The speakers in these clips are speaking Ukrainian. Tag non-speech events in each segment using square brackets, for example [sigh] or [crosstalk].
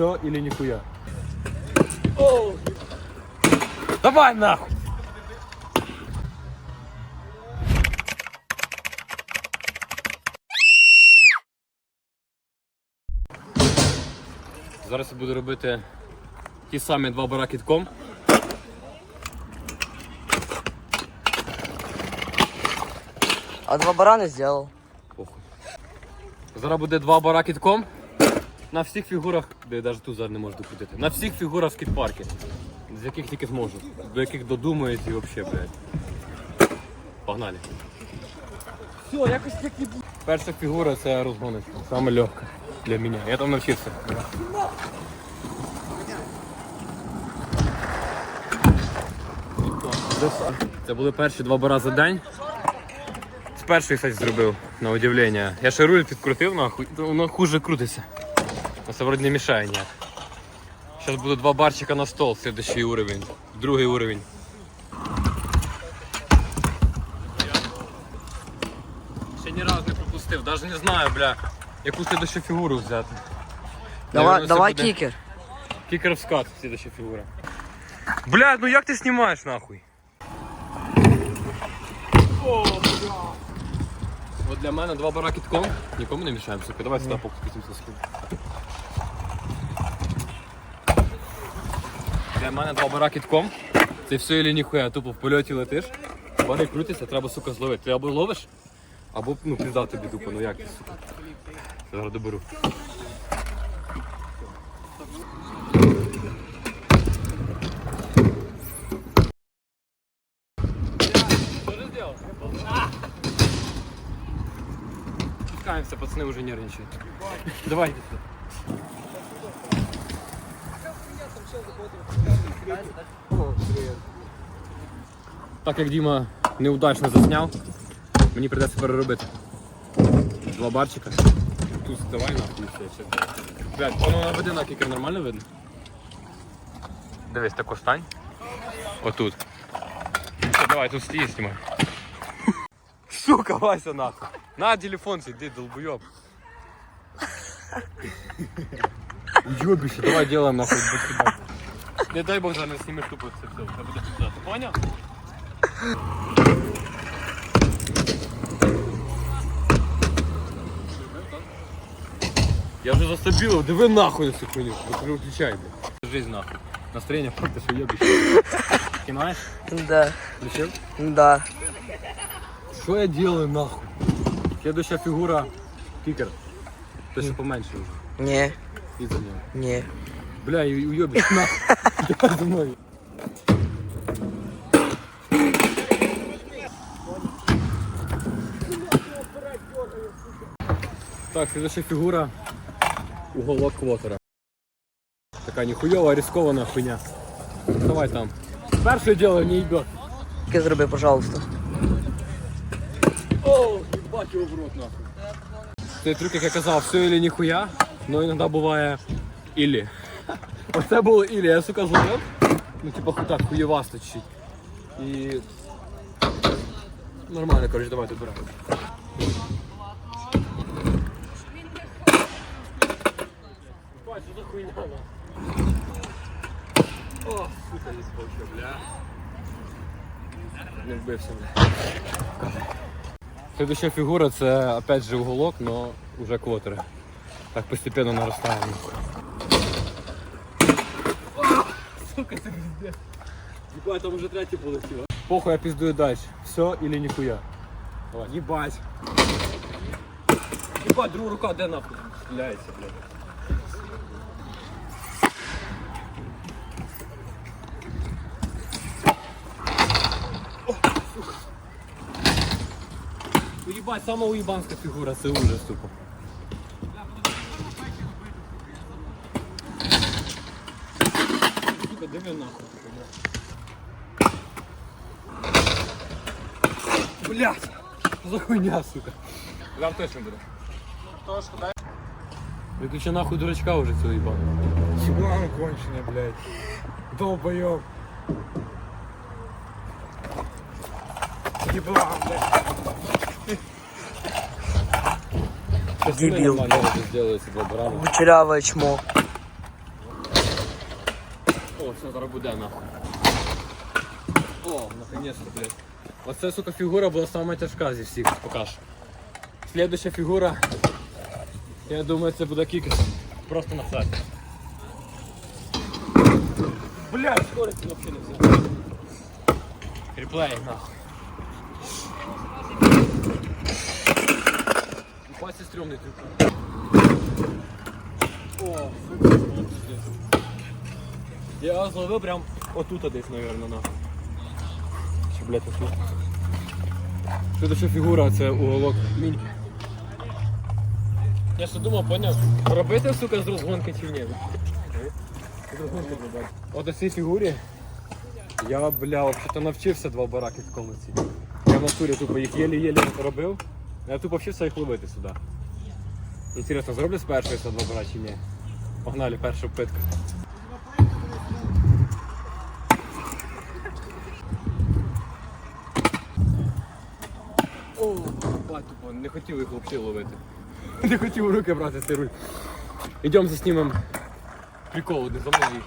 Все или нихуя. Давай нахуй! Зараз я буду робити ті самі два бараки тком. А два барани зробив. Зараз буде два бараки тком. На всіх фігурах, де я навіть тут зараз не можу докрутити. На всіх фігурах скейт-парки. З яких тільки зможу. До яких додумаюсь і взагалі, блядь. Погнали. Все, якось як і Перша фігура це розгоночка. Саме легка для мене. Я там навчився. Це були перші два бара за день. З першої кстати, зробив, на удивлення. Я ще руль підкрутив, то воно хуже крутиться. Ну, Це вроді не мішає ніяк. Зараз буде два барчика на стол, следующий уровень. Другий уровень. Ще ні разу не пропустив, навіть не знаю, бля, яку следующу фігуру взяти. Давай, Наверно, це давай буде кікер. Кікер в скат, следующая фігура. Бля, ну як ти знімаєш нахуй? От для мене два бараки тком. Нікому не мішаємо, сука. Давай сюди поки спустимося Для мене два бараки тком. Це все или ніхуя, тупо в польоті летиш. Бари крутиться, треба, сука, зловити. Ти або ловиш, або ну, пізда тобі тупо, ну як ти, сука. Зараз доберу. Спускаемся, пацаны уже нервничают. Давай. Так як Діма неудачно засняв, мені придеться переробити. Два барчика. Тут давай нахуй все. ще. Блядь, воно наведи на кікер нормально видно? Дивись, тако стань. Отут. Все, давай, тут стій, знімай. Сука, Вася нахуй. На телефон сиди, долбоёб. Ёбище, давай делаем нахуй. бэк-то-бэк. Не дай бог зараз снимешь тупо все, все, это будет пизда. Ты понял? Я вже застабілив, диви нахуй на цю хуйню. Не виключай, блядь. Жизнь нахуй. Настроєння просто що єбіще. Кинаєш? Да, Включив? да. Що я делаю нахуй? Следующая фигура кикер. То що поменше вже. Ні, І за нього. ні. Бля, і уйобиш нахуй. Давай за мною. Так, следующая фигура уголок квотера. Така ніхуйова, рискована хуйня. Давай там. Перше дело не йде. Кікер зроби, пожалуйста. О, ебать його в рот нахуй. Цей трюк, як я казав, все или ніхуя, но іноді буває ілі. Оце було ілі, я сука зловив. Ну типа так хуєвасто чуть. І нормально, коротше, давай добирай. Бать, за хуйня? О, сука, не спочив, бля. Не вбився, бля. Следующая фигура це опять же уголок, но уже квотери. Так постепенно нарастаем. Сука, це пиздец. Ебать, там уже третій полетіло. Похуй, я пиздую дальше. Все или нихуя. Давай, ебать. Ебать, друга рука, де нахуй? Стріляється, блядь. Уебать, сама уебанська фігура, це ужас тупо. Сука, диви нахуй. Блять! За хуйня, сука. Там точно буде. Виключи нахуй дурачка уже цього їбаного. Еблан конченый, блядь. Долбоёб. Еблан, блядь. Щас Дебіл. нормально вже зробили ці два барани. Кучеряве чмо. Все, буде нахуй. О, наконец-то, блядь. Оце, сука, фігура була сама тяжка зі всіх, поки що. Слідуща фігура, я думаю, це буде кікс. Просто на флет. Блядь, скорості взагалі не взяв. Реплей, нахуй. Пасі стрьомний трюк. О, сука. Я його зловив прям отут десь, наверное, нахуй. Чи, блядь, отут. Следующа фігура це уголок міньки. Я ще думав, поняв, робити, сука, з розгонки чи ні. З розгонки зробити. От у цій фігурі я, бля, взагалі навчився два бараки в комнаті. Я в натурі тупо їх єлі-єлі робив. Я тупо вчився їх ловити сюди. Інтересно, зроблю з першої це два бара чи ні? Погнали, перша питка. О, бать, тупо, не хотів їх взагалі ловити. [laughs] Не хотів у руки брати цей руль. Ідемо заснімемо прикол, де за мною?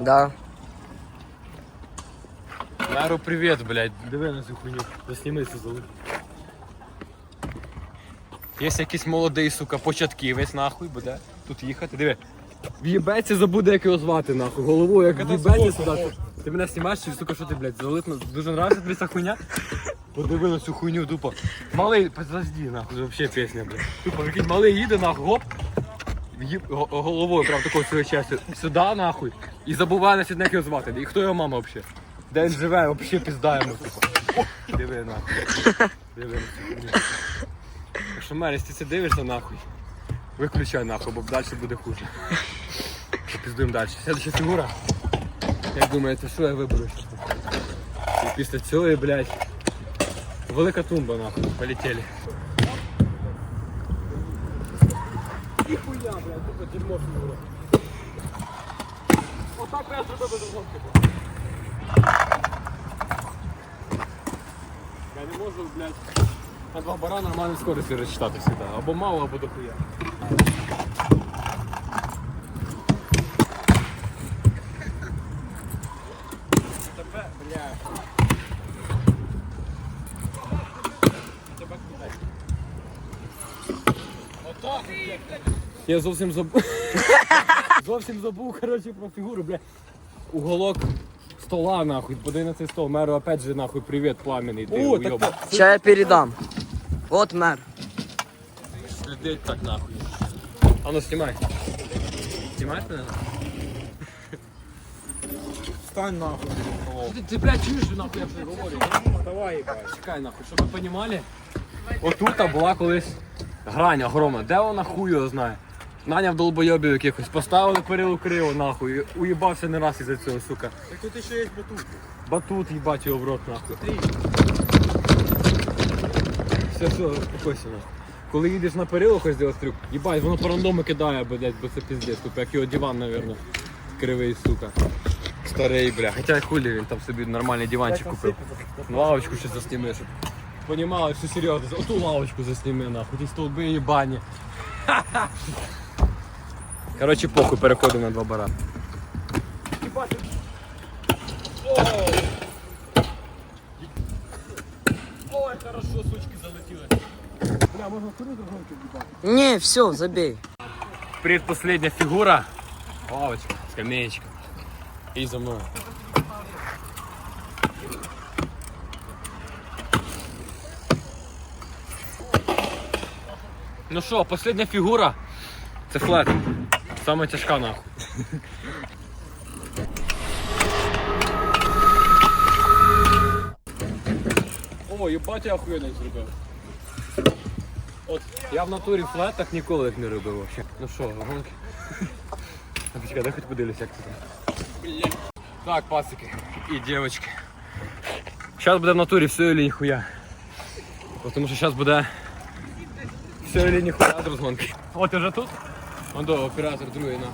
Да. Яру, привіт, блядь. Диви на цю хуйню. Засніми цю залу. Є якийсь молодий, сука, початківець, нахуй, буде тут їхати. Диви. В'їбеться, забуде, як його звати, нахуй. Головою, як в'їбеться сюди. Ти мене знімаєш, чи, сука, що ти, блядь, залитно. Дуже нравиться тобі ця хуйня? Подиви на цю хуйню, тупо. Малий, подожди, нахуй, це взагалі пісня, блядь. Тупо, якийсь малий їде, нахуй, гоп. Головою, прям такою своєю честю. Сюди, нахуй. І забуває на як його звати. І хто його мама взагалі? Де він живе, взагалі піздаємо, тупо. Диви, нахуй. Диви на цю хуйню. Так що, Меріс, ти це дивишся, нахуй. Виключай нахуй, бо далі буде хуже. Піздуємо далі. Следующа фігура. Як думаєте, що я виберу? І після цього, блядь, велика тумба, нахуй, полетели. Ніхуя, блядь, тут дерьмо фігура. Отак я зробив без розгонки. Я не можу, блядь, на два бара нормально скорості розчитати сюди. Або мало, або дохуя. Тебе, бля. Тебе куди? Отак, блядь. Я зовсім забув. [laughs] зовсім забув, коротше, про фігуру, бля. Уголок стола, нахуй. Подай на цей стол. Меру, опять же, нахуй, привіт, пламенний. Ти О, уйоб. так Ща я передам. Вот мэр. Людей так нахуй. А ну снимай. Снимаешь меня? Встань нахуй. Ты, ты блядь, чуешь, что нахуй я вже говорю? Давай, ебать. Чекай нахуй, щоб ви понімали. Отут була колись грань огромна. Де вона хуй його знає? Наняв долбойобів якихось, поставили перилу криво нахуй. Уїбався не раз із-за цього, сука. Так тут еще есть батут. Батут їбать його в рот нахуй. Все, все, успокойся нахуй. Коли їдеш на перилу, хоч зробити трюк, їбать, воно по рандому кидає, блядь, бо це піздець, тупо, як його диван, напевно. Кривий, сука. Старий, бля. Хоча хулі він там собі нормальний диванчик купив. Лавочку ще засніми, щоб понімали, що серйозно. Оту лавочку засніми, нахуй, ті столби їбані. Коротше, похуй, переходимо на два бара. Ой, хорошо, сучки залетіли. Бля, можна вторую другонку. Не, все, забей. Предпоследняя фигура. Лавочка, скамеечка. И за мной. Ну що, последня фігура. Це флет. Саме тяжка нахуй. О, їбать я охуєнно зробив. От я в натурі в флетах ніколи їх не робив вообще. Ну що, гонки? [laughs] А почекай, дай хоч подивлюсь, як це там. Так, пацики і дівчатки. Зараз буде в натурі все или ніхуя. Тому що зараз буде все или ніхуя з розгонки. От ти вже тут? Он до оператор другий на.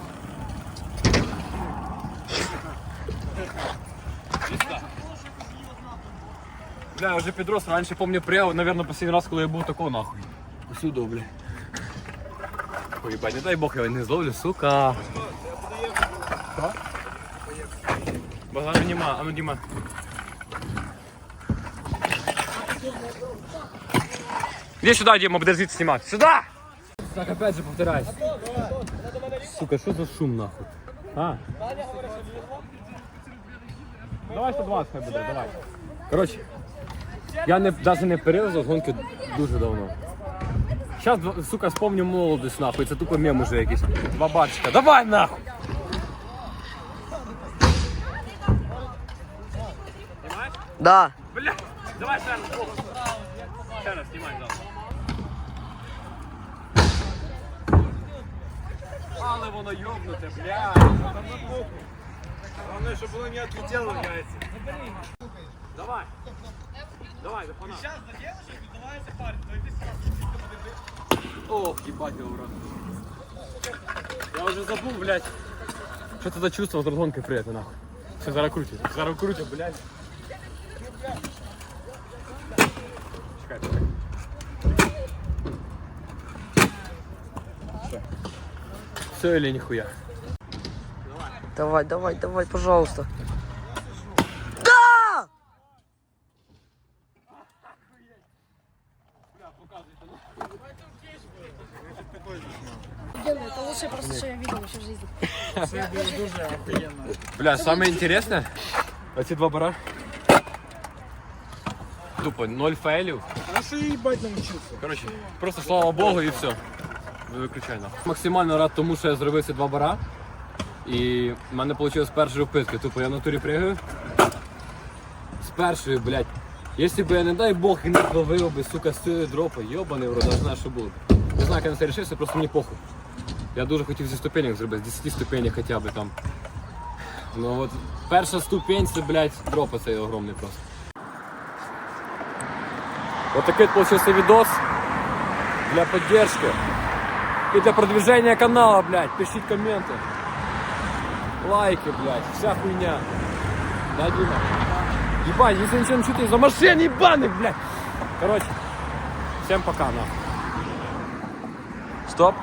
Чисто. Бля, я вже підрос, раніше помню приїв, наверное, последний раз, коли я був такого нахуй. Усюди, бля. нахуй, їбать, не дай Бог я його не зловлю, сука. Що? Богдана нема, а ну Діма. Иди сюда, Дима, буду звідси снимать. Сюда! Так, опять же повторяюсь. Сука, что за шум нахуй? А? Давай 120 хай буде, давай. Коротше, я не, навіть не перерізав з гонки дуже давно. Зараз, сука, спомню молодість нахуй, це тупо мем уже якийсь. Два бачка. Давай нахуй! Да. Бля, давай ще раз. Ще раз, знімай завтра. Але воно йобнуте, бля. Головне, щоб воно не відлетіло в яйця. Давай. Давай, до фана. Зараз заділиш, відбувається парень, то йди Ох, ебать, я урод. Я уже забыл, блядь. Что это за чувство с разгонкой при этой, нахуй? Все, зараз крутит. Зараз крутит, блядь. Все или нихуя? Давай, давай, давай, пожалуйста. Да! Делаю, это лучшее просто, что я видел вообще в жизни. Це було дуже охуєнно. Бля, самое интересное, эти два бара. Тупо, ноль фейлів. А що я їбать навчився? Коротше, просто слава Богу і все. Виключай нахуй. Максимально рад тому, що я зробив ці два бара. І в мене вийшло з першої вписки. Тупо я в натурі пригаю. З першої, блядь. Якщо б я, не дай Бог, і не зловив би, сука, з цієї дропи, йобаний в знаю, що було. Не знаю, як я на це рішився, просто мені похуй. Я дуже хотів зі ступенек зробити, з 10 ступенек хоча б там. Ну от перша ступень це, блядь, дропа цей огромний просто. Вот такой получился видос для поддержки и для продвижения канала, блядь. Пишите комменты, лайки, блядь, вся хуйня. Да, Дима? Ебать, если ничего не чуть за машин ебаных, блядь. Короче, всем пока, нахуй. Стоп.